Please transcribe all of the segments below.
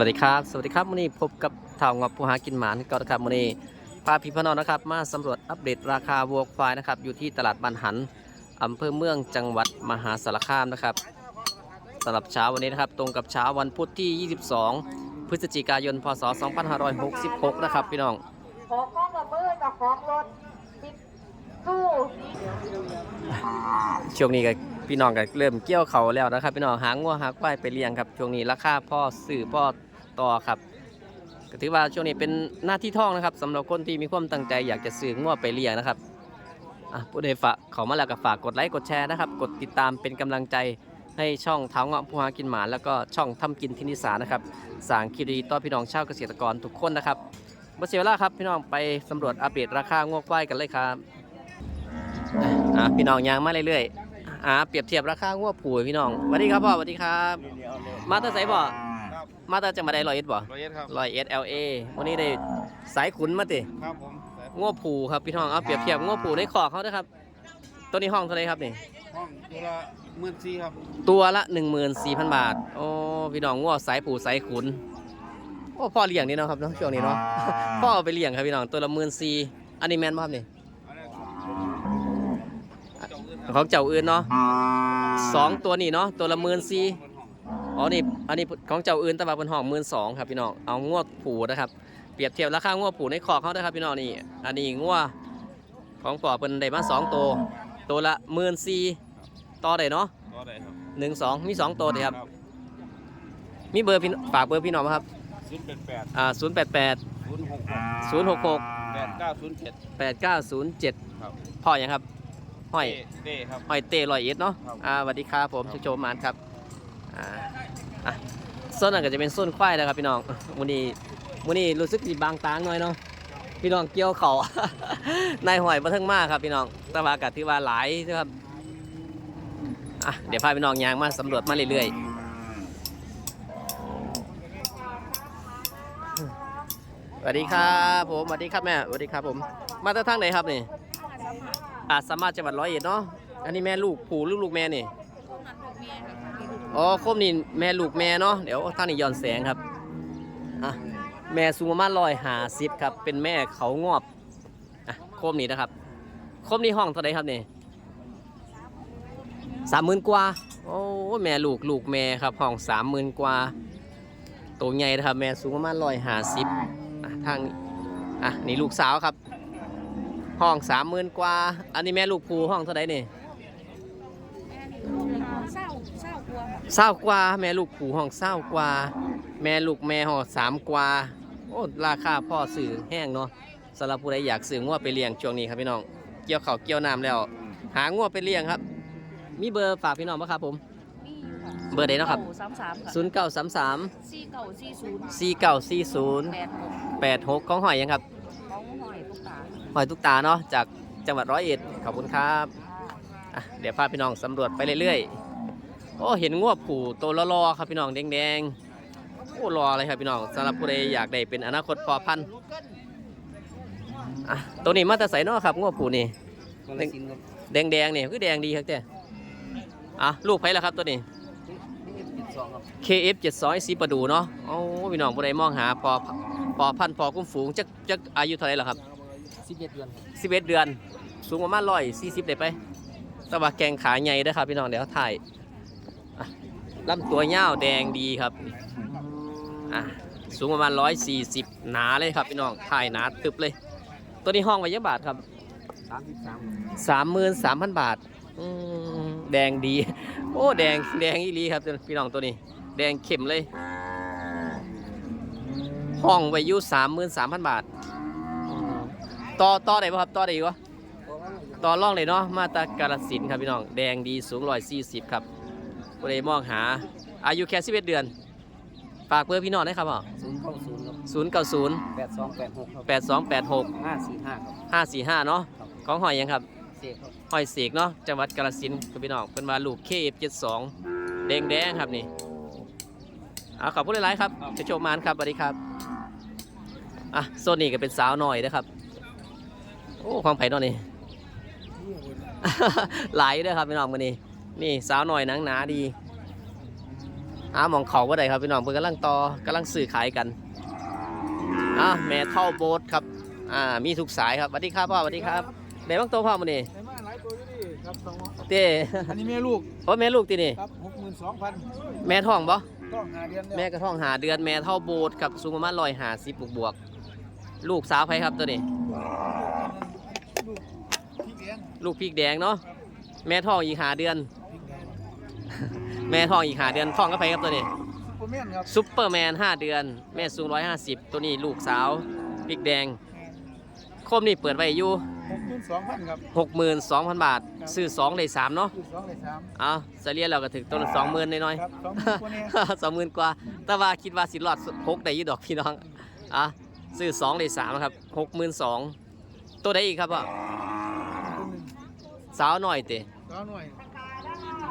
วัสดีครับ สวัสดีครับวันนี้พบกับท่าวงอบผู้หากินหมานก็นะครับวันนี้พาพี่พน้องนะครับ มาสำรวจอัปเดตราคาวัวควายนะครับ อยู่ที่ตลาดบันหันอำเภอเมืองจังหวัดมหาสารคามนะครับสำหรับเช้าวันนี้นะครับ ตรงกับเช้าวันพุธที่ 22 พฤศจิกายน พศ 2566 นะครับ พี่น้องขอข้องกับมือกับของรถปิดสู้ช่วงนี้ก็พี่น้องก็เริ่มเกี่ยวเขาแล้วนะครับ พี่น้องหางงัวหาควายไปเลี้ยงครับ ช่วงนี้ราคาพ่อซื้อพ่อ ต่อครับก็ถือว่าช่วงนี้เป็นหน้าที่ท่องนะครับสำหรับคนที่มีความตั้งใจอยากจะซื้องัวไปเลี้ยงนะครับอะผู้ใดฝากเขามาแล้วก็ฝากกดไลค์กดแชร์นะครับกดติดตามเป็นกำลังใจให้ช่องเท้าเงาะผู้หากินหมาแล้วก็ช่องทำกินทินิสานะครับสางคลิปดีต่อพี่น้องชาวเกษตรกรทุกคนนะครับบ่เสียเวลาครับพี่น้องไปสำรวจอัปเดตราคางัวควายกันเลยครับอะพี่น้องยางมาเรื่อยๆอ่าเปรียบเทียบราคางัวผูพี่น้องสวัสดีครับพ่อสวัสดีครับ มาแตาไสบ่ครับ มาแตาจังหวัดใดร้อยเอ็ดบ่ร้อยเอ็ดครับร้อยเอ็ดเอลเอวันนี้ได้สายขุนมาติครับผมงัวผูครับพี่น้องเอาเปรียบเทียบงัวผูในคอกเขาด้วยครับ ตัวนี้ห้องเท่าไหรครับนี่ห้องตัวละหมื่นสี่ครับตัวละ14,000บาทโอ้พี่น้องงัวสายผูสายขุนโอ้พ่อเลี้ยงนี่เนาะครับเนาะช่วงนี้เนาะพ่อเอาไปเลี้ยงครับพี่น้องตัวละ14,000อันนี้แม่นบ่ครับนี่อันนี้เจ้าอื่นครับของเจ้าอื่นเนาะสองตัวนี่เนาะตัวละ14,000 อ๋อนี่อันนี้ของเจ้าอื่นแตะบาเป็นห้องหมื่นสองครับพี่น้องเอางวดผูนะครับเปรียบเทียบราคางวดผูในคอกเขานะครับพี่น้องนี่อันนี้งวดของปอเป็นได้มาสองตัวตัวละหมื่นสี่ต่อได้เนาะก็ได้ครับหนึ่งสองมีสองตัวเลยครับ มีเบอร์พี่ฝากเบอร์พี่น้องไหมครับศูนย์แปดแปดอ่าศูนย์แปดแปดศูนย์หกหกศูนย์หกหกแปดเก้าศูนย์เจ็ดแปดเก้าศูนย์เจ็ดครับพ่อยังครับห้อยเต้ครับห้อยเต้ลอยเอ็ดเนาะครับอ่าสวัสดีครับผมชื่อโจมานครับอ่า อะส้นนั่นก็จะเป็นส้นควายนะครับพี่น้องมูนี่มูนี่รู้สึกดีบางตางหน่อยเนาะพี่น้องเกี่ยวเขา นายหอยมาทั้งมากครับพี่น้องตะวากัดที่ว่าหลายนะครับอะเดี๋ยวพาพี่น้องยางมาสำรวจมาเรื่อยๆสวัสดีครับผมสวัสดีครับแม่สวัสดีครับผม มาจากทางไหนครับนี่อ่าสามารถจังหวัดร้อยเอ็ดเนาะอันนี้แม่ลูกผูลูกลูกแม่นี่ อ๋อโคมนี่แม่ลูกแม่เนาะ เดี๋ยวท่างนี้ย้อนแสงครับ อะ แม่สูงประมาณร้อยหาสิบครับ เป็นแม่เขางอบ อะโคมนี้นะครับโคมนี้ห้องเท่าไรครับนี่สามหมื่นกว่า โอ้แม่ลูกลูกแม่ครับ ห้องสามหมื่นกว่า ตัวใหญ่นะครับ แม่สูงประมาณร้อยหาสิบอะทางนี้อะนี่ลูกสาวครับ ห้องสามหมื่นกว่า อันนี้แม่ลูกภูห้องเท่าไรนี่ เศร้าเศร้ากลัวค่ะ เศร้ากว่าแม่ลูกผูห้องเศร้ากว่า แม่ลูกแม่ห้องสามกว่า โอ้ราคาพ่อสื่อแห้งเนาะสำหรับผู้ใดอยากซื้องัวไปเลี้ยงช่วงนี้ครับพี่น้อง เกี่ยวข้าวเกี่ยวน้ำแล้ว หางัวไปเลี้ยงครับ มีเบอร์ฝากพี่น้องไหมครับผม มีค่ะเบอร์ใดเนาะครับ สามสามค่ะ0 9 3 3 สี่เก่าสี่ศูนย์4 9 4 แปดหก0 8 6ของหอยยังครับ ของหอยตุ๊กตา หอยทุกตาเนาะจากจังหวัดร้อยเอ็ดขอบคุณครับอะเดี๋ยวพาพี่น้องสำรวจไปเรื่อยๆ โอ้เห็นงัวผูตัวรอๆครับพี่น้องแดงๆโอ้รอเลยครับพี่น้องสำหรับผู้ใดอยากได้เป็นอนาคตพอพันธุ์อะตัวนี้มาแต่ใส่นอครับงัวผูนี่ก็เลยกินครับแดงๆนี่คือแดงดีครับเจ้อะลูกไผ่ละครับตัวนี้ นี่ติดสองครับ KF 700สีประดูเนาะโอ้พี่น้องผู้ใดมองหาพอพอพันธุ์พอคุ้มฝูงจักจักอายุเท่าไหร่ล่ะครับ สิบเอ็ดเดือน11 เดือน สูงประมาณ140ได้ไป แต่ว่าแกงขาใหญ่เด้อครับพี่น้องเดี๋ยวถ่ายอะ ลำตัวยาวแดงดีครับอะสูงประมาณ 140 หนาเลยครับพี่น้องถ่ายหนาตึบเลย ตัวนี้ห้องไว้เยอะบาทครับสามสิบสาม33,000 บาทแดงดี โอ้แดงแดงอีลีครับพี่น้องตัวนี้ แดงเข้มเลย ห้องไว้อยู่33,000 บาท ต่อต่อได้ป่ะครับ ต่อได้อีกวะต่อร่องเลยเนาะมาตากาลสินครับพี่น้อง แดงดีสูงร้อยสี่สิบครับ บริมองหา อายุแค่สิบเอ็ดเดือน ฝากเบอร์พี่น้องได้ครับพ่อศูนย์เก้าศูนย์ครับศูนย์เก้าศูนย์แปดสองแปดหกครับแปดสองแปดหกห้าสี่ห้าครับห้าสี่ห้าเนาะของหอยยังครับเสกครับหอยเสกเนาะจังหวัดกาลสินธุ์ครับพี่น้องเป็นมาลูกเคฟเจ็ดสองแดงแดงๆครับนี่เอาขอบคุณหลายๆครับจะโชคมานครับสวัสดีครับอะโซนนี้ก็เป็นสาวหน่อยนะครับโอ้ของไผ่เนอนี่ หลายเด้อครับพี่น้องวันนี้ นี่สาวหน่อยหนังหนาดีอ่าหมองเขาว่าใดครับพี่น้องเพิ่นกำลังต่อกำลังสื่อขายกันอ่าแม่เท่าโบสครับอ่ามีทุกสายครับสวัสดีครับพ่อสวัสดีครับได้บ้างตัวพ่อมื้อนี้ไอ้มาหลายตัวอยู่นี่ครับสองเต้อันนี้แม่ลูกโอ้แม่ลูกตินี่ครับหกหมื่นสองพันแม่ท้องบ่ต้องหาเดือนแล้วแม่กระท้องหาเดือนแม่เท่าโบสครับสูงประมาณ150บวกบวกๆลูกสาวไผครับตัวนี้ลูกพริกแดงลูกพริกแดงเนาะแม่ท้องอีกหาเดือนพริกแดง แม่ท้องอีกหาเดือนท้องก็ไผครับตัวนี้ซุปเปอร์แมนครับซุปเปอร์แมน5เดือน แม่สูง150ตัวนี้ลูกสาวพริกแดงคมนี่เปิดไว้อยู่หกหมื่นสองพันครับ62,000บาท ซื้อ2ได้3เนาะลูกสองเลยสามเอาเสลียเราก็ถึงตัวละ20,000น้อยครับสองหมื่นกว่าๆเนี่ย20,000กว่า แต่ว่าคิดว่าสิรอดหกได้อยู่ดอกพี่น้องอะซื้อ2ได้3นะครับ62,000ตัวใดอีกครับพ่อตัวหนึ่งสาวหน่อยติสาวหน่อย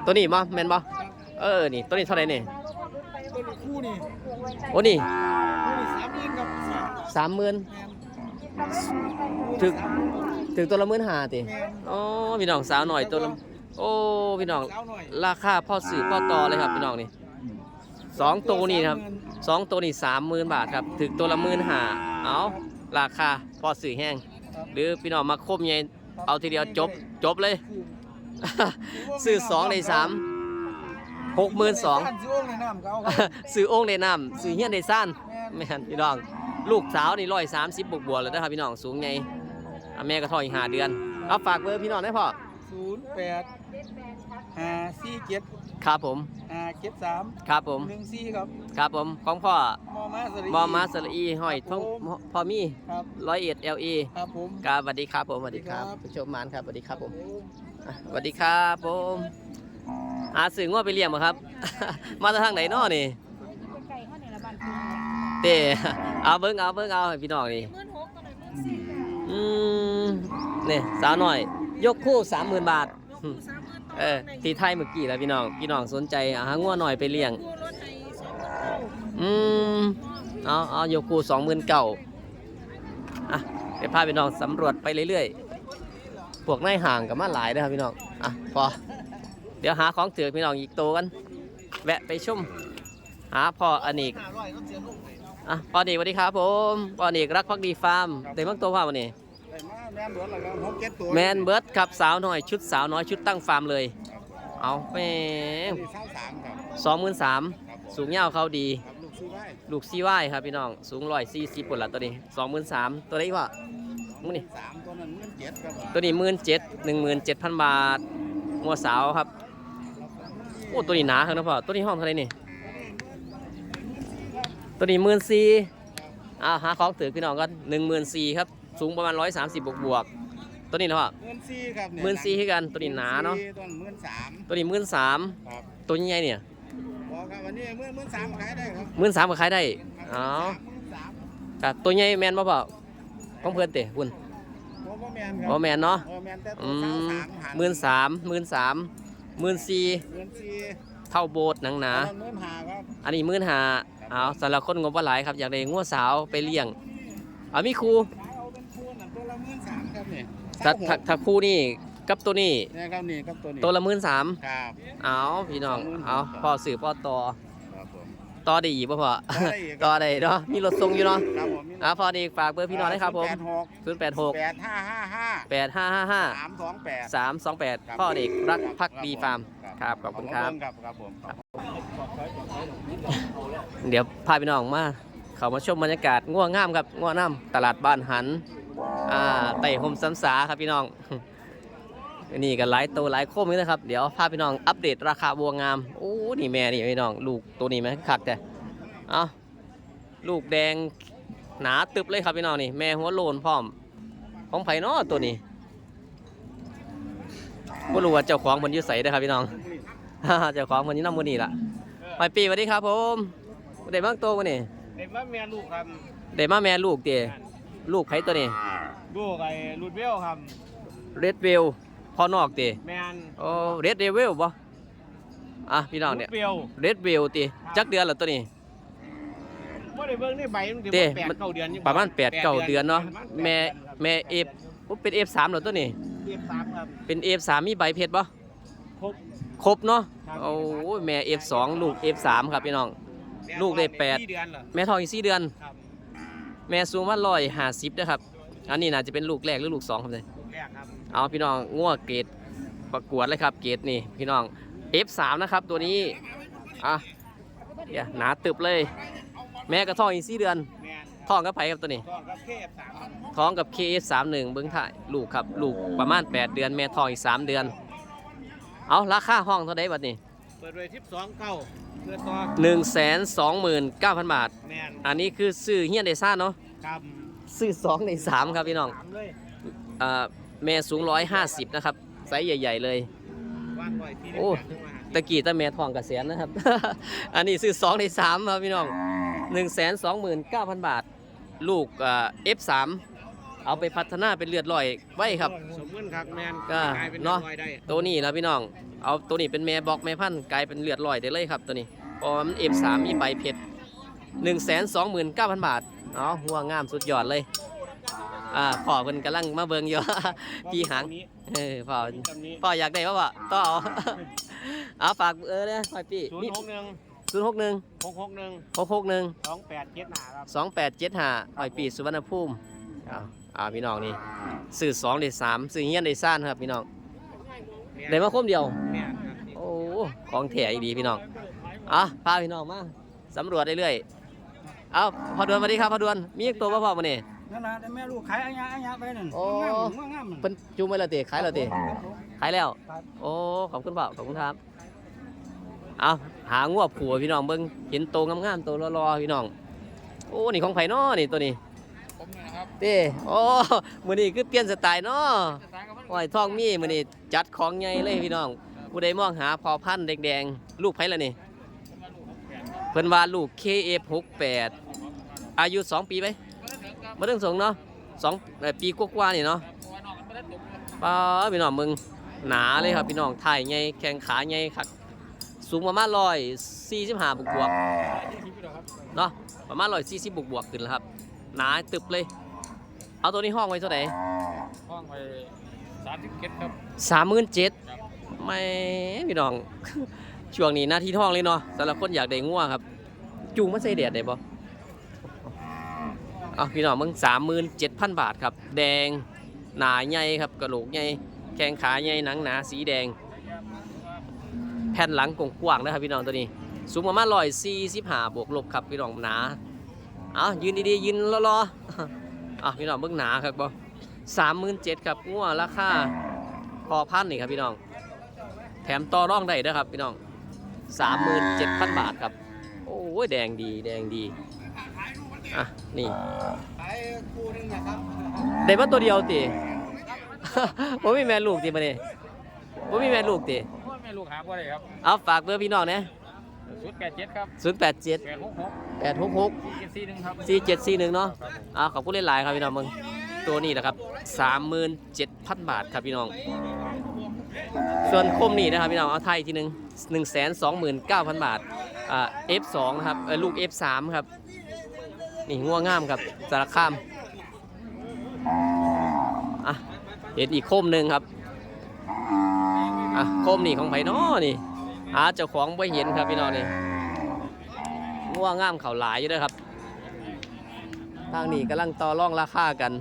ตัวนี้บ่แม่นบ่ เออ นี่ตัวนี้เท่าไหร่นี่ตัวนี้คู่นี่โอ้นี่คู่นี่สามหมื่นครับสามหมื่นแมนถึกถึงตัวละหมื่นห้าติแมนอ๋อพี่น้องสาวหน่อยตัวละโอ้พี่น้องสาวหน่อยราคาพ่อสื่อพ่อต่อเลยครับพี่น้องนี่สองตัวนี่นะครับสองตัวนี่สามหมื่นบาทครับถึงตัวละหมื่นห้าเอาราคาพ่อสื่อแห้ง หรือพี่น้องมาคมใหญ่เอาทีเดียวจบจบเลยซื้อสองในสาม หกหมื่นสองซื้อองค์ในน้ำเขาครับซื้อองค์ในน้ำซื้อเฮียนในซ่านแม่นแม่นพี่น้อง ลูกสาวนี่ร้อยสามสิบบวกบวกๆเลยนะครับพี่น้องสูงไงอะแม่ก็ท้องอีกห้าเดือนเอาฝากเบอร์พี่น้องได้พอศูนย์แปดห้าสี่เจ็ดครับผมห้าเจ็ดสามครับผมหนึ่งสี่ครับครับผมของพ่อมอมาสรีมอมาสระอีห้อยท่องพ่อมีครับร้อยเอ็ดเอลเอครับผมครับสวัสดีครับผมสวัสดีครับครับผู้ชมมานครับสวัสดีครับผมอะสวัสดีครับผม อาสื่อว่าไปเลี้ยงมาครับ มาจากทางไหนน้อนี่ไก่ข้าวเหนียวละบานคือเต้เอาเบิ้งเอาเบิ้งเอาให้พี่น้องนี่หมื่นหกตัวไหนหมื่นสี่อืมนี่สาวหน่อย ยกคู่สามหมื่นบาทยกคู่สามหมื่นต่อเออที่ไทยเมื่อกี้แล้วพี่น้องพี่น้องสนใจอะหางัวหน่อยไปเลี้ยงคู่รถไทยสองคู่อืมเอาเอายกคู่สองหมื่นเก่าอะเดี๋ยวพาพี่น้องสำรวจไปเรื่อยๆพวกนายห่างกับมาหลายนะครับพี่น้องอะพอ เดี๋ยวหาของถือพี่น้องอีกตัวกัน แวะไปชุมหาพ่ออเนกอะพ่ออเนกสวัสดีครับผมพ่ออเนกรักพักดีฟาร์มเต็มทั้งตัวพ่อวันนี้ได้มาแมนเบิร์ดแล้วก็หกเจ็ดตัวแมนเบิร์ดครับสาวน้อยชุดสาวน้อยชุดตั้งฟาร์มเลย เอาแม่สองหมื่นสามสูงยาเขาดี ลูกซื้อไว้ลูกซีว่ายครับพี่น้องสูงร้อยสี่สิบปนละตัวนี้สองหมื่นสามตัวนี้ว่ามึงนี่ตัวนี้หมื่นเจ็ดหนึ่งหมื่นเจ็ดพันบาทงัวสาวครับ โอ้ตัวนี้หนาครับนะพ่อตัวนี้ห้องเท่าไหรนี่ ตัวนี้หมื่นสี่อ่าหาของถือพี่น้องกันหนึ่งหมื่นสี่ครับ สูงประมาณร้อยสามสิบบวกบวกๆตัวนี้นะพ่อเงินสี่ครับหมื่นสี่ให้กันตัวนี้หนาเนาะตัวหมื่นสามตัวนี้หมื่นสามครับตัวใหญ่ๆเนี่ยบอกครับวันนี้หมื่นหมื่นสามขายได้ครับหมื่นสามก็ขายได้อ๋อหมื่นสามแต่ตัวใหญ่แมนบ่เปล่าของเพื่อนเตะคุณโอ้พ่อแมนครับ่แมนเนาะโอ้แมนแต่ตัอืวสาวมสามหันหมื่นสามหมื่นสาม หมื่นสี่หมื่นสี่เท่าโบสถ์หนังหนา อัหมื่นห้าครับอันนี้หมื่นห้าเอาสำหรับคนงบว่าหลายครับ อยากได้งัวสาวไปเลี้ยงเอามีครูขายเอาเป็นคู่นั่นตัวละหมื่นสามครับนี่ถ้าถ้าถ้าครูนี่กับตัวนี้ เนี่ยครับนี่ครับตัวนี้ตัวละหมื่นสามครับเอาพี่น้องเอาพ่อสื่อพ่อต่อครับผม ต่อได้อีกป่ะพ่อต่อได้อีกต่อได้เนาะมีรถส่งอยู่เนาะครับผมอ่าพอดีฝากเบอร์พี่น้องได้ครับผมแปดหกศูนย์แปดหกแปดห้าห้าห้าแปดห้าห้าห้าสามสองแปดสามสองแปดพ่อเด็กรักพักดีฟาร์มครับขอบคุณครับ ครับครับผม เดี๋ยวพาพี่น้องมา เขามาชมบรรยากาศง่วงงามครับง่วงน้ำตลาดบ้านหัน อ่าไต่หมสัมสาครับพี่น้อง นี่ก็หลายตัวหลายโคมนี่นะครับ เดี๋ยวพาพี่น้องอัปเดตราคาวัวงาม โอ้ นี่แม่นี่พี่น้อง ลูกตัวนี้ไหมคักแต่ เอาลูกแดงหนาตึบเลยครับพี่น้องนี่ แม่หัวโลนพร้อม ของไผ่นอตัวนี้ไม่รู้ว่าเจ้าของมันอยืดใสได้อครับพี่น้อง เจ้าของมันอยืดน้ำมันนี่ล่ะไปปีสวัสดีครับผมได้บ้างโตวมันนี่เด็กว่าเมียลูกครับได้มาแม่ลูกเตลูกไผตัวนี้ลูกไอ้ลูดเวลครับเรดเวล พ่อนอกเตแมนโอ้เรดเวลบ่อะพี่น้องเนี่ยเวลเรดเวลเตจักเดือนแล้วตัวนี้ว่าได้เบิ่งในใบมันถือเต้ว่าแปดเก้าเดือนอยู่ประมาณ8 9เดือนเนาะประณแม่ปดดือนครับแม่เอฟเป็นเอฟสามแล้วตัวนี้เทียบสามครับเป็นเอฟสามมีใบเพชรบ่ครบครบเนาะครับโอ้ยแม่ F2 ลูก F3 ครับพี่น้อง ลูกได้แปดสี่เดือนเหรอแม่ทองอีกสี่เดือนครับแม่สูงว่าร้อยห้าสิบนะครับ อันนี้น่าจะเป็นลูกแรกหรือลูกสองครับเนี่ยลูกแรกครับ เอาพี่น้องง่วเกรดประกวดเลยครับเกรดนี่พี่น้อง F3 นะครับตัวนี้อะเดี๋ยวหนาตึบเลย แม่กระท้องอีกสี่เดือนแมนท้องกับไผครับตัวนี้ก็กับเคฟสามท้องกับ KF31 เบิ้งถ่ายลูกครับลูกประมาณ 8 เดือน แม่ท้องอีก 3 เดือน เอาราคาห้องเท่าไดบัดนี้เปิดเลยทิปสองเก้าเพื่อต่อ129,000บาทแมนอันนี้คือซื้อเฮียนได้ซ่าเนาะครับซื้อ2ใน3ครับพี่น้อง สามเลยอ่าแม่สูง150นะครับไซส์ใหญ่ ๆ เลยว่างบ่อยที่โอ้ตะกี้ตะแม่ทองกระเสียนนะครับ อันนี้ซื้อ2ใน3ครับพี่น้อง129,000บาท ลูกอ่า F3 เอาไปพัฒนาเป็นเลือดลอยไว้ครับ สมเงินครับแมนก็กลายเป็นเนาะร้อยได้ตัวนี้แล้วพี่น้อง เอาตัวนี้เป็นแม่บอกแม่พันธุ์กลายเป็นเลือดลอยได้เลยครับตัวนี้เพราะว่ามัน F3 มีใบเพชร129,000บาทเนาะหัวงามสุดยอดเลย อ่าพ่อเพิ่นกำลังมาเบิ่งอยู่ พี่หางนี้เออพ่อตำนี้พ่ออยากได้ป่าวะต่อเอาเอาฝากเออเนี่ยพ่อพี่ศูนนี่ย์หกหนึ่งศูนย์หกหนึ่งหกหกหนึ่งหกหกหนึ่งสองแปดเจ็ดหนาครับสองแปดเจ็ดห้าพ่อปีสุวรรณภูมิเอาอ่าพี่น้องนี่สื่อสองได้สามสื่อเฮียนได้ซ่านครับพี่น้องได้มาคมเดียวแมนครับนี่โอ้ของแถอีดีพี่น้องอะพาพี่น้องมาสำรวจเรื่อยๆเอาพอดวนสวัสดีครับพอดวนมีอีกตัวบ่พ่อมาเนี่ย นั่นนะแต่แม่ลูกขายอันยะอันยะไปนั่นโอ้งามงามๆเพิ่นจูงไปแล้วเตะขายแล้วเตะขายแล้ว ครับ โอ้ขอบคุณพ่อขอบคุณครับ เอาหางวบผัวพี่น้องเบิ่งเห็นโตงามๆโตรอๆพี่น้อง โอ้นี่ของไผน้อนี่ตัวนี้ผมนะครับเต้โอ้มื้อนี้คือเปลี่ยนสไตล์เนาะหอยทองมีมื้อนี้จัดของใหญ่เลยพี่น้องผู้ใดมองหาพอพันธุ์แดงๆลูกไผล่ะนี่เพิ่นว่าลูก KF68 อายุ 2 ปีไหม บ่ถึงสองเนาะสองเอ่อปีกว่าๆนี่เนาะป้าพี่น้องมึงหนาเลยครับพี่น้องถ่ายใหญ่แข้งขาใหญ่คักสูงประมาณ145บวกบวกๆเนาะประมาณ140บวกบวกๆขึ้นแล้วครับ หนาตึบเลย เอาตัวนี้ห้องไว้เท่าไหร่ห้องไปสามสิบเก็ดครับสามหมื่นเจ็ดไม่พี่น้องช่วงนี้หน้าที่ท้องเลยเนาะสำหรับคนอยากได้งัวครับ จูงมาใส่แดดได้บ่เอาพี่น้องมึงสามหมื่นเจ็ดพันบาทครับ แดงหนาใหญ่ครับกระโหลกใหญ่แข้งขาใหญ่หนังหนาสีแดง แผ่นหลังกว้างๆนะครับพี่น้องตัวนี้ สูงประมาณร้อยสี่สิบห้าบวกลบครับพี่น้องหนาเอายืนดีๆยืนรอๆอะพี่น้องเบิ่งหนาครับบ่สามหมื่นเจ็ดครับงัวราคาพอพันนี่ครับพี่น้อง แถมต่อร่องได้ด้วยครับพี่น้องสามหมื่นเจ็ดพันบาทครับ โอ้ยแดงดีแดงดี อะ นี่ขายคู่หนึงนะครับได้มาตัวเดียวติผมมีแม่ลูกติมาเนี่ยผมมีแม่ลูกติพ่อแม่ลูกหาบ่ได้ครับ เอาฝากเบอร์พี่น้องนะชุดแปดเจ็ดครับศูนย์แปดเจ็ดแปดหกหกแปดหกหกสี่เจ็ดสี่หนึ่งครับสี่เจ็ดสี่หนึ่งเนาะครับผมอ่าขอบคุณหลายๆครับพี่น้องมึงตัวนี้นะครับสามหมื่นเจ็ดพันบาทครับพี่น้อง ส่วนคมนี่นะครับพี่น้องเอาไทยทีหนึ่งหนึ่งแสนสองหมื่นเก้าพันบาทอ่า F2 นะครับเอ่อลูก F3 ครับ นี่ง่วงงามครับสารคามอะเห็นอีกโคมหนึ่งครับอะโคมนี่ของไผ่น้อนี่หาเจ้าของไ่เห็นครับพี่น้องนี่ง่วงงามเขาหลายอยู่ด้วยครับทางนี้กำลังต่อรองราคากัน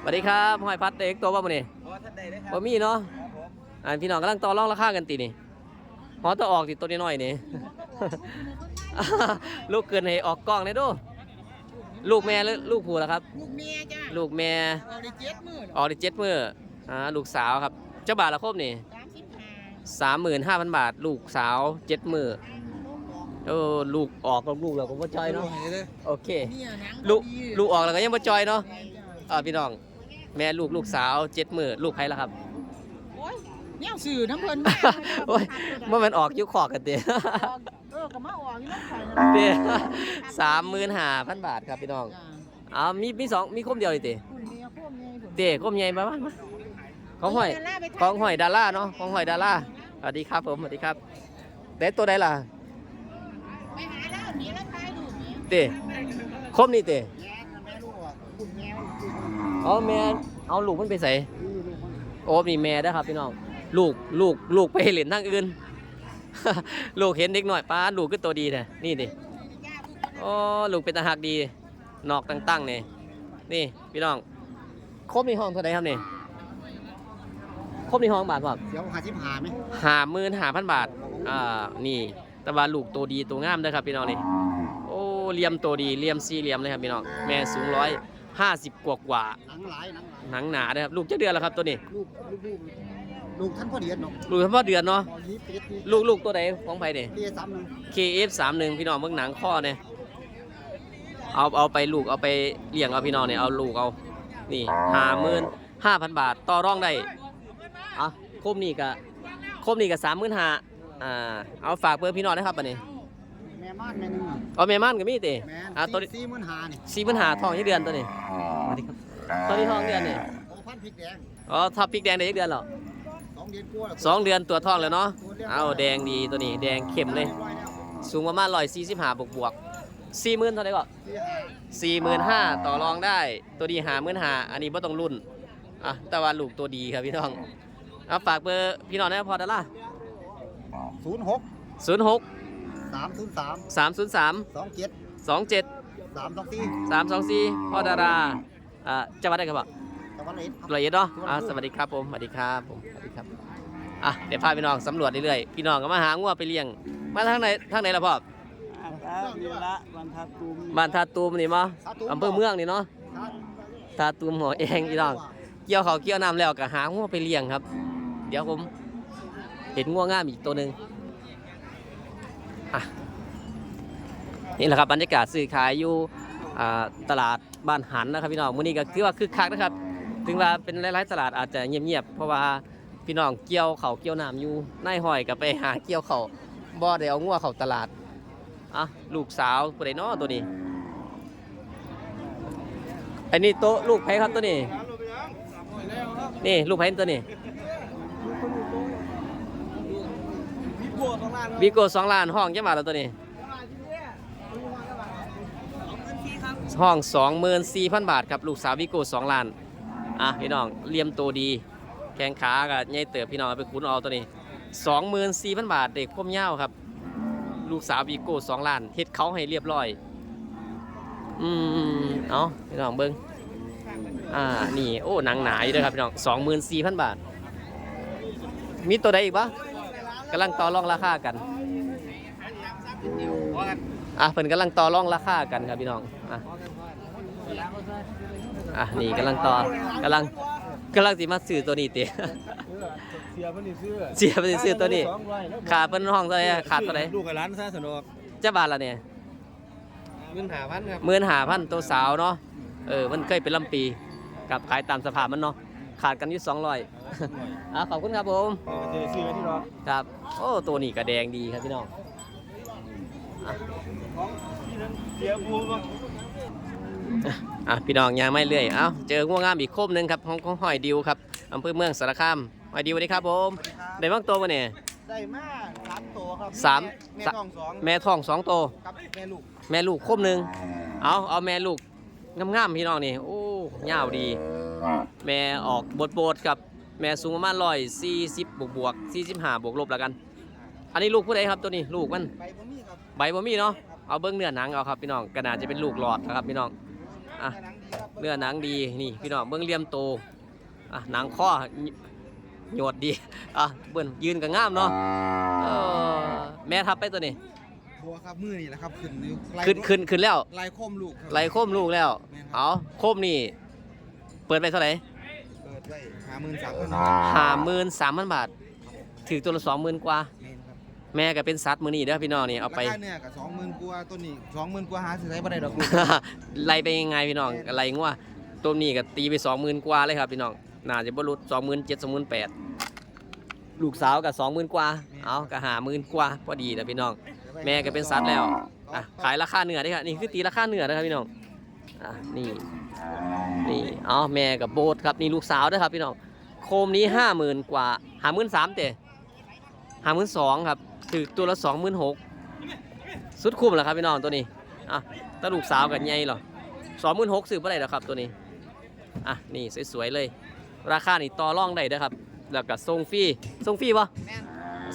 สวัสดีครับห้อยพัดเด็กตัวบ้ามันนี่เพราะว่าท่านใดได้ครับ่มีเนาะครับผมอ่าพี่น้องกำลังต่อรองราคากันตีนี่หอตัวออกติตัวน้อยๆนี่ลูกเกินให้ออกกล้องเลยดู ลูกแม่หรือลูกผัวล่ะครับ ลูกเมียจ้าลูกแม่เอาได้เจ็ดหมื่นออกได้เจ็ดมืออ่าลูกสาวครับเจ้าบาทละครบนี่สามสิบห้าสามหมื่นห้าพันบาท ลูกสาวเจ็ดมือเออลูกออกกับลูกเราก็บ่จอยเนาะโอเค เนี่ยหนังลูกดีลูกออกแล้วก็ยังบ่จอยเนาะแม่จ้าอ่าพี่น้อง แม่ลูกลูกสาวเจ็ดมือลูกใครล่ะครับโอ้ย เนี่ยสื่อน้ำเพลินมากโอ้ยเมื่อมันออกอยุคขอกกันเตะเออก็มาออกนี่น้ำไข่เตะสามหมื่นห้าพันบาทครับพี่น้องจ้าอ้าวมีมีสองมีคมเดียวเลยเตะคุณเมียพวกเมียผมเตะคมใหญ่มาบ้างมาของหอยเาล่าไปของหอยดาราเนาะของหอยดาราสวัสดีครับผมสวัสดีครับเตะตัวใดล่ะไปหาแล้วหนีแล้วตายดูหนีเตะคมนี่เตะแย่แม่ลูกอะคุณแม่เอาแม่เอาลูกมันไปใส่โอ้นี่แม่เด้อครับพี่น้อง ลูกลูกลูกไปเล่นทางอื่น ลูกเห็นเด็กหน่อยป้าลูกก็ตัวดีแท้นี่ดิโอ้ลูกเป็นตาหักดี นอกตั้งๆนี่นี่พี่น้องครบในห้องเท่าไหร่ครับนี่ครบในห้องบาทครับเดี๋ยวหาชิมหาไหมหาหมื่นหาพันบาทอ่านี่แต่ว่าลูกตัวดีตัวงามเด้อครับพี่น้องนี่โอ้เหลี่ยมตัวดีเหลี่ยมสี่เหลี่ยมเลยครับพี่น้องแม่สูงร้อยห้าสิบกว่ากว่าหนังหลายหนังหลายหนังหนาเด้อครับลูกจะเดือนแล้วครับตัวนี้ลูกลูก ลูกลูกท่านพ่อเดียนเนาะลูกเฉพาะเดือนเนาะอ๋อยี่สิบเอ็ดนี่ลูกลูกตัวไหนของไผเนี่ย เรียสามหนึ่ง KF สามหนึ่งพี่น้องเบิ่งหนังข้อเนี่ยเอาเอาไปลูกเอาไปเลี้ยงเอาพี่น้องเนี่ยเอาลูกเอานี่ห้าหมื่นห้าพันบาทต่อรองได้เอะคมนี่ก็คมนี่ก็สามหมื่นห้าอ่าเอาฝากเบอร์พี่น้องนะครับอันนี้แม่ม่านแม่หนึงอะเอาแม่ม่านก็มีติแม่อะตัวนี้สี่หมื่นหานี่สี่ปัญหาทองยี่เดือนตัวนี้สวัสดีครับตัวนี้ทองเดือนนี่โอ้พันพริกแดงอ๋อถ้าพริกแดงได้ยี่เดือนเหรอส องเดือนกลัวาแล้วสองเดือนตัวทองแล้วเนาะตัวรียบร้ยเอาแดงดีตัวนี้ แดงเข้มเลยรีบร้อแล้วสูงประมาณร้อยสี่สิบห้าบวกบวกสี่หมื่นเท่าไหร่ก็สี่หาสี่หมื่นห้าต่อรองได้ ตัวดีหาหมื่นห้าอันนี้ไ่ต้องรุ่นอะแต่ว่าลูกตัวดีครับพี่น้องเอาฝากเบอร์พี่น้องได้พอดอลล่าศูนย์หกศูนย์หกสามศูนย์สามสามศูนย์สามสองเจ็ดสองเจ็ดสามสองสี่สามสองสี่พอดาราอ่าจังหวัดอะไรครับ ตะวันเอ็ดครับ ละเอียดเนาะอ่าสวัสดีครับผม สวัสดีครับผม สวัสดีครับ อะ เดี๋ยวพาพี่น้องสำรวจเรื่อยๆ พี่น้องก็มาหางัวไปเลี้ยง มาทางไหนทางไหนล่ะพ่อครับนี่ละวันทัดตุมบ้านทาตูมนี่มั้สาธุอำเภอเมืองนี่เนาะครับทาตูมหัวเองพี่น้อง เกี่ยวเขาวเกี่ยวน้ำแล้วก็หางัวไปเลี้ยงครับ เดี๋ยวผมเห็นงัวงามอีกตัวหนึ่งอะนี่แหละครับบรรยากาศซื้อขายอยู่อ่าตลาดบ้านหันนะครับพี่น้องมื้อนี้ก็ถือว่าคึกคักนะครับ ถึงว่าเป็นหลายๆตลาดอาจจะเงียบๆเพราะว่าพี่น้องเกี่ยวเขาเกี่ยวน้ำอยู่นายหอยก็ไปหาเกี่ยวเขาบ่ได้เอางัวเขาตลาดอะลูกสาวผู้ใดเนาะตัวนี้อันนี้โตะลูกไผครับตัวนี้ นี่ลูกไผตัวนี้บีโก้สองล้านห้องจะมาแล้วตัวนี้ห้องสองหมื่นสี่พันบาทครับลูกสาววิโก้สองล้าน อะพี่น้องเลียมตัวดี แข้งขากับใหญ่เติบพี่น้องเอาไปคุ้นเอาตัวนี้สองหมื่นสี่พันบาทเด็กพ่มเย้าครับ ลูกสาววิโก้สองล้านเฮ็ดเขาให้เรียบร้อย อืมเอาพี่น้องเบิ้งอ่านี่โอ้หนังหนาอยู่ด้วยครับพี่น้องสองหมื่นสี่พันบาท มีตัวใดอีกปะกำลังต่อรองราคากันอะเพิ่นกำลังต่อรองราคากันครับพี่น้องอะ อะนี่กำลังต่อกำลังกำลังสิมาซื้อตัวนี้ติเสียเพิ่นนี่ซื้อเสียไปซื้อตัวนี้ ขาดเพิ่นห้องเท่าไหร่ขาดเท่าไหร่ลูกกับร้านซะสนุกจะบาทละเนี่ยเงินหาพันครับหมื่นหาพันตัวสาวเนาะเออมันเคยเป็นลำปีกับขายตามสภาพมันเนาะขาดกันอยู่สองร้อยอะขอบคุณครับผมเจอซื้อที่รอครับโอ้ตัวนี้ก็แดงดีครับพี่น้องเสียบูบ่ อะพี่น้องยางไม่เรื่อยเอ้าเจอง่วงงามอีกโคมหนึงครับของของหอยดิวครับอำเภอเมืองสารคามหอยดิวสวัสดีครับผมได้บ้างตัวมาเนี่ยได้มาสามตัวครับสามแม่ท้องสองแม่ทองสองตัวกับแม่ลูกแม่ลูกคมหนึ่งเอาเอาแม่ลูกงามๆพี่น้องนี่โอ้ยาวดี แม่ออกบดบดๆครับแม่สูงประมาณร้อยสี่สิบบวกบวกสี่สิบห้าบวกลบแล้วกัน อันนี้ลูกผู้ใดครับตัวนี้ลูกมันใบบ่มีครับใบบ่มีเนาะเอาเบิ้งเนื้อหนังเอาครับพี่น้องก็น่าจะเป็นลูกหลอดนะครับพี่น้อง อะหนังดีครับเนื้อหนังดีนี่พี่น้องเบิ้งเหลี่ยมโตอะหนังข้อโยดดีอะเบิ้นยืนก็งามเนาะเออแม่ทับไปตัวนี้บัวครับมือนี่แหละครับขึ้นอยู่ไล่ขึ้นขึ้นขึ้นแล้วไล่โคมลูกครับไล่โคมลูกแล้วเอาโคมนี่ เปิดไปเท่าไหร่เปิดไว้หาหมื่นสามพันห้าหมื่นสามพันบาทถือตัวละสองหมื่นกว่าเมนครับ แม่ก็เป็นสัตว์มือนี่เด้อพี่น้องนี่เอาไปราคาเนี่ยกับสองหมื่นกว่าตัวนี้สองหมื่นกว่าหาซื้อได้บ่ได้ดอกลูก ไล่ไปยังไงพี่น้องไล่งัวตัวนี้ก็ตีไปสองหมื่นกว่าเลยครับพี่น้องน่าจะบรรลุสองหมื่นเจ็ดสองหมื่นแปดลูกสาวกับสองหมื่นกว่าเอาก็หาหมื่นกว่าพอดีนะพี่น้อง แม่ก็เป็นสัตว์แล้วอะขายราคาเนื้อได้ครับนี่คือตีราคาเนื้อนะครับพี่น้องอะนี่นี่เอาแม่กับโบสครับนี่ลูกสาวด้วยครับพี่น้องโคมนี้ห้าหมื่นกว่าหาหมื่นสามเตะหาหมื่นสองครับ ถือตัวละสองหมื่นหกสุดคุ้มแล้วครับพี่น้องตัวนี้อะถ้าลูกสาวกับใหญ่เหรอสองหมื่นหกซื้อเมื่อไหร่หรอครับตัวนี้อะนี่สวยๆเลย ราคานี่ต่อรองได้เด้อครับ แล้วก็ส่งฟรีส่งฟรีปะแม่น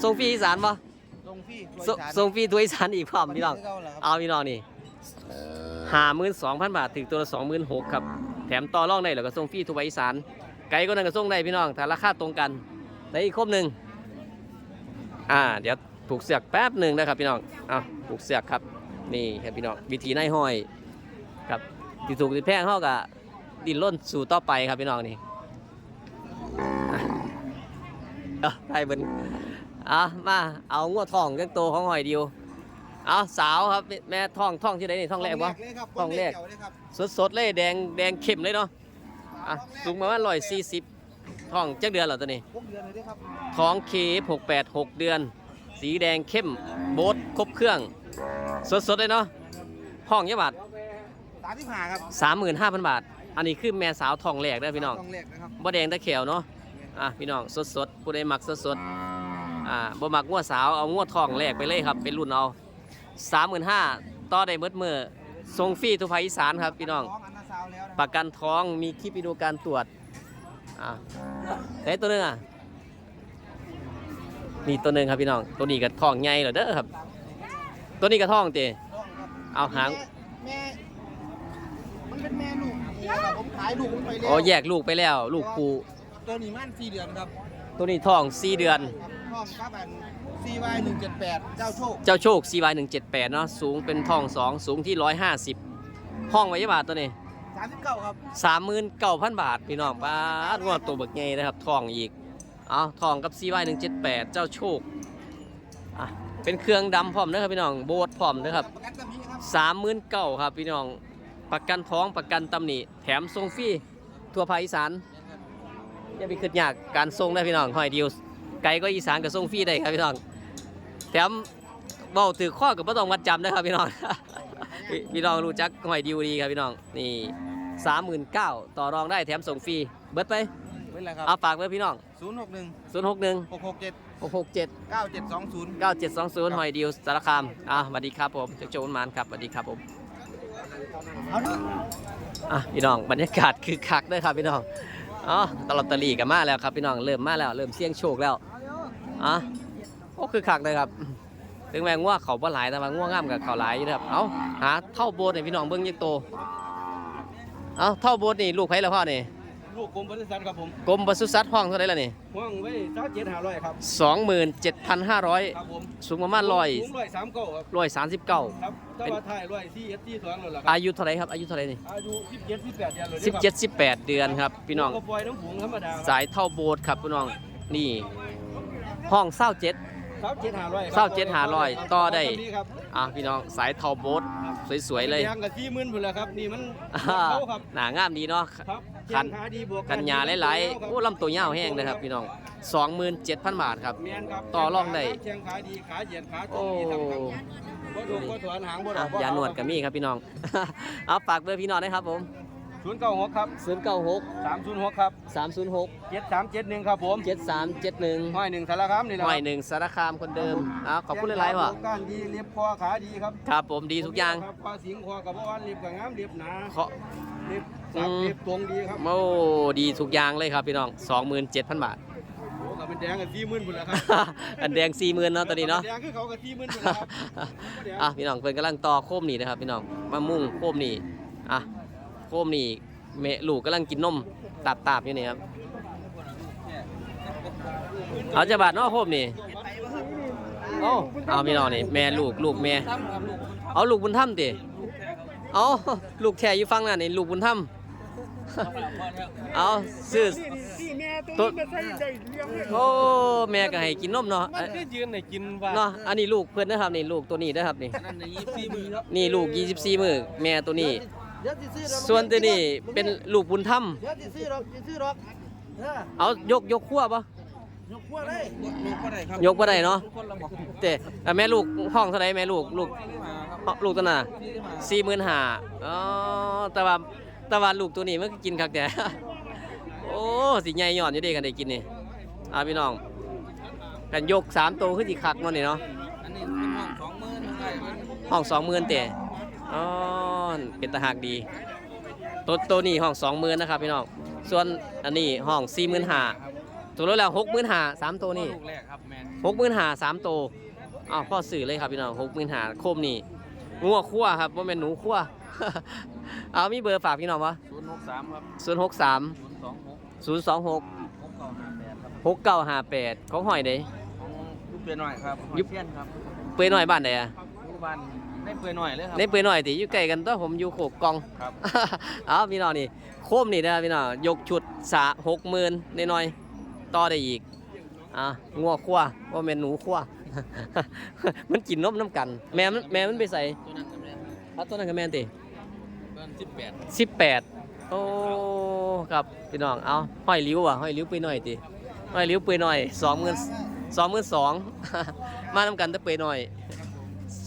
ส่งฟรีอีสานปะลงส่งฟรีส่งส่งฟรีทัวร์อีสานอีกพร้อมพี่น้องเอาพี่น้องนี่ห้าหมื่นสองพันบาทถึงตัวละสองหมื่นหกครับแถมต่อรองได้แล้วก็ส่งฟรีทุกภาคอีสานไกลก็นั่นก็ส่งได้พี่น้องถ้าราคาตรงกันได้อีกครบหนึ่งอ่าเดี๋ยว ผูกเสือกแป๊บหนึ่งนะครับพี่น้องเอาผูกเสือกครับนี่ครับพี่น้องวิธีในห้อยครับที่ถูกที่แพงเขากับดินล้นสู่ต่อไปครับพี่น้องนี่อะเอาไปเบิ้นอะมาเอางวดทองจังโตของหอยเดียวเอาสาวครับแม่ท่องท่องที่ไหนนี่ท่องแรกวะท้องแรกสดสดๆเลยแดงแดงเข้มเลยเนาะอะสูงประมาณร้อยสี่สิบท้องจักเดือนเหรอตัวนี้พวกเดือนเลยด้วยครับท้องเคหกแปดหกเดือน สีแดงเข้มโบ๊ทครบเครื่อง สดสดๆเลยเนาะห้องเยอะบาทสามที่ผ่าครับสามหมื่นห้าพันบาท อันนี้คือแม่สาวทองแรกเด้อพี่น้องท้องแรกนะครับบ่แดงตะเขียวเนาะอะพี่น้องสดสดๆผู้ใดมักสดสดๆอ่าบ่มักงวดสาวเอางวดทองแรกไปเลยครับเป็นรุ่นเอาสามหมื่นห้าต่อได้เมดมือส่งฟรีทุกภาคอีสานครับพี่น้องท้องอันนาซาวแล้วนะประกันท้องมีคลิปไปดูการตรวจอ่าไหนตัวหนึงอะ นี่ตัวหนึงครับพี่น้อง ตัวนี้ก็ท้องใหญ่เหรอเด้อครับ ตัวนี้ก็ท้องเตท้องครับเอาหางแม่มันเป็นแม่ลูกเนี่ยครับผมขายลูกมันไปแล้วอ๋อแยกลูกไปแล้ว ลูกปูตัวนี้มันสี่เดือนครับ ตัวนี้ท้อง4เดือนท้องครับอัน CY หนึ่งเจ็ดแปดเจ้าโชค เจ้าโชค CY 178เนาะสูงเป็นท้องสองสูงที่ 150 ห้องไว้ยบาทตัวนี้สามสิบเก้าครับ39,000 บาทพี่น้องป้าดงวดตัวบักใหญ่นะครับท้องอีก เอาท้องกับ CY 178เจ้าโชคอะเป็นเครื่องดำพร้อมนะครับพี่น้องโบดพร้อมนะครับประกันตำนี้ครับสามหมื่นเก้าครับพี่น้องประกันท้องประกันตำหนิแถมส่งฟรีทั่วภาคอีสานอย่าไปขึ้นยากการส่งได้พี่น้องหอยเดียวไกลก็อีสานก็ส่งฟรีได้ครับพี่น้องแถมเบาถือข้อกับไม่ต้องมัดจำนะครับพี่น้องพี่พี่น้องรู้จักหอยเดียวดีครับพี่น้องนี่สามหมื่นเก้าต่อรองได้แถมส่งฟรีเบิดไปเป็นไรครับเอาฝากไว้พี่น้อง ศูนย์หกหนึ่งศูนย์หกหนึ่งหกหกเจ็ดหกหกเจ็ดเก้าเจ็ดสองศูนย์เก้าเจ็ดสองศูนย์หอยเดียวสารคามอะสวัสดีครับผมเจ้าโจนมานครับสวัสดีครับผมเอาดิอะพี่น้องบรรยากาศคือคักเด้วยครับพี่น้องอ๋อตลอดตะลีกันมาแล้วครับพี่น้องเริ่มมาแล้วเริ่มเสี่ยงโชคแล้วอะโอ้คือคักเลยครับ ถึงแม้ง่วเขาบ่หลายแต่ว่าง่วงงามกับเขาหลายอยู่นะครับเอาหาเท่าโบสถ์ให้พี่น้องเบิ่งยังโตเอาเท่าโบสถ์นี่ลูกไผแล้วพ่อนี่ ลูกกรมบริษัทครับผมกรมปศุสัตว์ห้องเท่าไหร่ล่ะนี่ห่วงไว้เจ้าเจ็ดหาร้อยครับสองหมื่นเจ็ดพันห้าร้อยครับผมสูงประมาณร้อยสูงร้อยสามเก้าครับร้อยสามสิบเก้าครับเจ้าว่าไทยร้อยที่เอสที่สองเลยเหรอครับอายุเท่าไหรครับอายุเท่าไหรนี่อายุสิบเจ็ดสิบแปดเดือนเลยสิบเจ็ดสิบแปดเดือนครับพี่น้องก็ปล่อยน้ำผงธรรมดาสายเท่าโบสถ์ครับพี่น้องนี่ห้องเศร้าเจ็ดเจ้าเจ็ดหาร้อยเจ้าเจ็ดหาร้อยต่อได้ครับอะพี่น้องสายเท่าโบสถ์สวยๆเลยแดงกับที่มื่นพุ่นแหละครับนี่มันอ่าเขาครับหนางามดีเนาะครับ คันแข้งขาดีบวกกันยาหลายๆโอ้ลำตัวยาวแห้งนะครับพี่น้อง27,000 บาทครับแมนครับต่อรองได้แข้งขาดีขาเหยียดขาตรโอ้งนี้ทำครับบ่ถูกบ่ถอนหางบ่ดอะอกบ่ยาหนวดกับมี่ครับพี่น้อง เอาฝากเบอร์พี่น้องนะครับผม ศูนย์เก้าหกครับ096 สามศูนย์หกครับ306 เจ็ดสามเจ็ดหนึ่งครับผม7371ห้อยหนึ่งสารคามนี่แหละหน่อยหนึ่งสารคามคนเดิมอะขอบคุณหลายๆว่ะก้านดีเรียบคอขาดีครับครับผมดีทุกอย่างครับคอสิงคอกับว่าเรียบกับงามเรียบหนาเคาะเรียบสักอืม เรียบตรงดีครับโอ้ดีทุกอย่างเลยครับพี่น้อง 27,000 บาท โอ้กับเป็นแดงกับที่มื่นพุ่นแหละครับอันแดง40,000เนาะตัวนี้เนาะ แดงคือเขากับที่มื่นพุ่นแหละครับ อะพี่น้องเพิ่นกำลังต่อโคมนี่นะครับพี่น้องมามุ่งโคมนี่อะโคมนี่แม่ลูกกำลังกินนมตาบตาบๆอยู่นี่ครับ เอาจะบาดเนาะโคมนี่โอ้เอาพี่น้องนี่แม่ลูกลูกแม่ เอาลูกบุญธรรมติเอาลูกแท้อยู่ฟังนั่นนี่ลูกบุญธรรมเอาซื้อตัวโอ้แม่ก็ให้กินนมเนาะมันได้ยืนในกินว่าเนาะอันนี้ลูกเพิ่นนะครับนี่ลูกตัวนี้นะครับนี่นั่นในยี่สี่มือครับนี่ลูก 24 มือแม่ตัวนี้ เดี๋ยวสิซื้อดอกส่วนตัวนี้เป็นลูกบุญธรรม เดี๋ยวสิซื้อดอกสิซื้อดอกเออเอายกยกขั้วปะยกขั้วเลยลูกก็ได้ครับยกบ่ได้เนาะคนละหมอกเต้แต่แม่ลูกห้องเท่าไหร่แม่ลูกลูกครับลูกตัวน่ะ45,000อ๋อแต่ว่าแต่ว่าลูกตัวนี้มันก็กินคักแต่ โอ้สิใหญ่ย้อนอยู่เด้กันได้กินนี่อ่าพี่น้องกันยกสามตัวคือสิคักเนาะนี่เนาะ อันนี้เป็นห้องสองหมื่นใช่ไหมห้องสองหมื่นเตะ อ๋อเป็นตาหักดีตัวตัวนี้ห้องสองหมื่นนะครับพี่น้องส่วนอันนี้ห้องสี่หมื่นห้าตัวรถแล้วหกหมื่นห้าสามตัวนี่ลูกแรกครับแมนหกหมื่นห้าสามตัวอ้าวพ่อสื่อเลยครับพี่น้องหกหมื่นหาโคมนี่งัวคั่วครับว่าเป็นหนูคั่วเอามีเบอร์ฝากพี่น้องวะศูนย์หกสามครับศูนย์หกสามศูนย์สองหกศูนย์สองหกหกเก้าห้าแปดครับหกเก้าห้าแปดของหอยเด้ของลูกเปื่อยหน่อยครับยุยุบบเพี้ยนครับเปื่อยหน่อยบ้านไหนอะลูกบ้าน ได้เปื่อยหน่อยเลยครับ ในเปื่อยหน่อยติอยู่ใกล้กันตัวผมอยู่โขกกองครับ เอาพี่น้องนี่โคมนี่นะพี่น้องยกชุดสะหกหมื่นน้อยๆต่อได้อีกอะงัวคั่วว่าเป็นหนูคั่วมันกินนมน้ำกัน แม่มันแม่มันไปใส่ตัวนั้นทำไมเอาตัวนั้นกับแม่นติเกินสิบแปดสิบแปดโอ้ครับพี่น้อง เอาห้อยลิ้วอะห้อยลิ้วไปหน่อยติห้อยลิ้วไปหน่อยสองหมื่นสองหมื่นสอง มาทำกันแตะไปหน่อย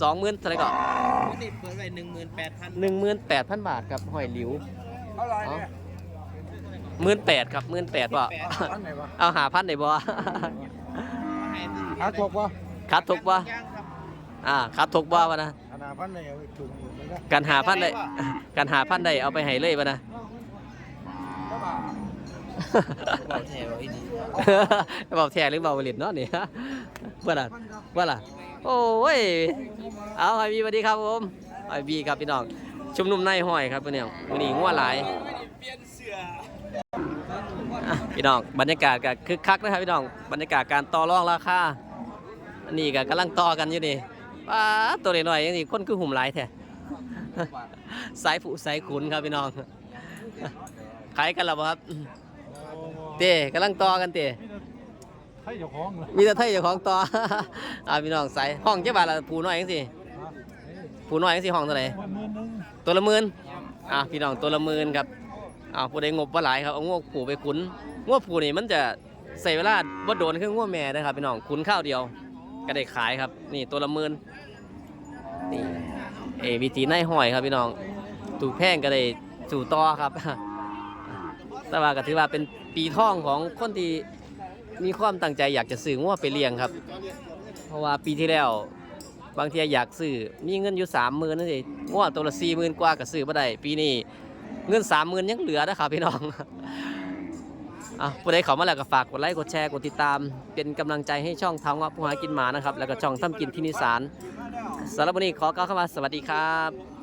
สองหมื่นเท่าไหรก่อนนี่เปิดไว้หนึ่งหมื่นแปดพันหนึ่งหมื่นแปดพันบาทครับห้อยลิ้วเท่าไหร่เนี่ยหมื่นแปดครับหมื่นแปดว่ะอันไหนวะเอาหาพันได้บ่หาจบวะคัดทุกบ่อ่าคัดทุกบ่วะนะขนาดพันไหนเอาไปจุ่มอยู่เลยนะกันหาพันได้กันหาพันได้เอาไปให้เลยวะนะเราแถวไอ้ดีเบาแท้หรือเบาผลิตเนาะนี่เพื่อนล่ะเพื่อนล่ะ โอ้ย เอาไอบีสวัสดีครับผมไอบีครับพี่น้อง ชุมนุมในห้อยครับพี่น้องวันนี้งัวหลายพี่น้องบรรยากาศก็คึกคักนะครับพี่น้อง บรรยากาศการต่อรองราคา อันนี้ก็กำลังต่อกันอยู่นี่ป้าตัวน้อยๆอย่างนี้คนคือหุ่มหลายแท้สายผูสายขุนครับพี่น้องขายกันแล้วบ่ครับ เต้กำลังต่อกันเต้ ให้เจ้าของเลยมีแต่ไทยเจ้าของต่อ อ่าพี่น้องสายห้องเจ้าบาทละผู้น้อยจังสิผู้น้อยจังสิห้องเท่าไหร่มือนึงตัวละหมื่นอ่าพี่น้องตัวละหมื่นครับอ่าผู้ใดงบว่าหลายครับเอางวผูไปขุนงวผูนี่มันจะใส่เวลาบ่โดนคืองวแม่นะครับพี่น้องขุนข้าวเดียวก็ได้ขายครับ นี่ตัวละหมื่นนี่เอวิตีในห้อยครับพี่น้องถูกแพงก็ได้สู่ต่อครับแต่ว่าก็ถือว่าเป็นปีท่องของคนที่ มีความตั้งใจอยากจะซื้องัวไปเลี้ยงครับ เพราะว่าปีที่แล้ว บางทีอยากซื้อมีเงินอยู่สามหมื่นนั่นสิงัวตัวละสี่หมื่นกว่าก็ซื้อมาได้ปีนี้เงินสามหมื่นยังเหลือนะครับพี่น้องอะผู้ใดเขามาแล้วก็ฝากกดไลค์กดแชร์กดติดตาม เป็นกำลังใจให้ช่องทางว่าผู้หากินหมานะครับ แล้วก็ช่องทำกินที่นิสานสำหรับวันนี้ขอกล่าวคำว่าสวัสดีครับ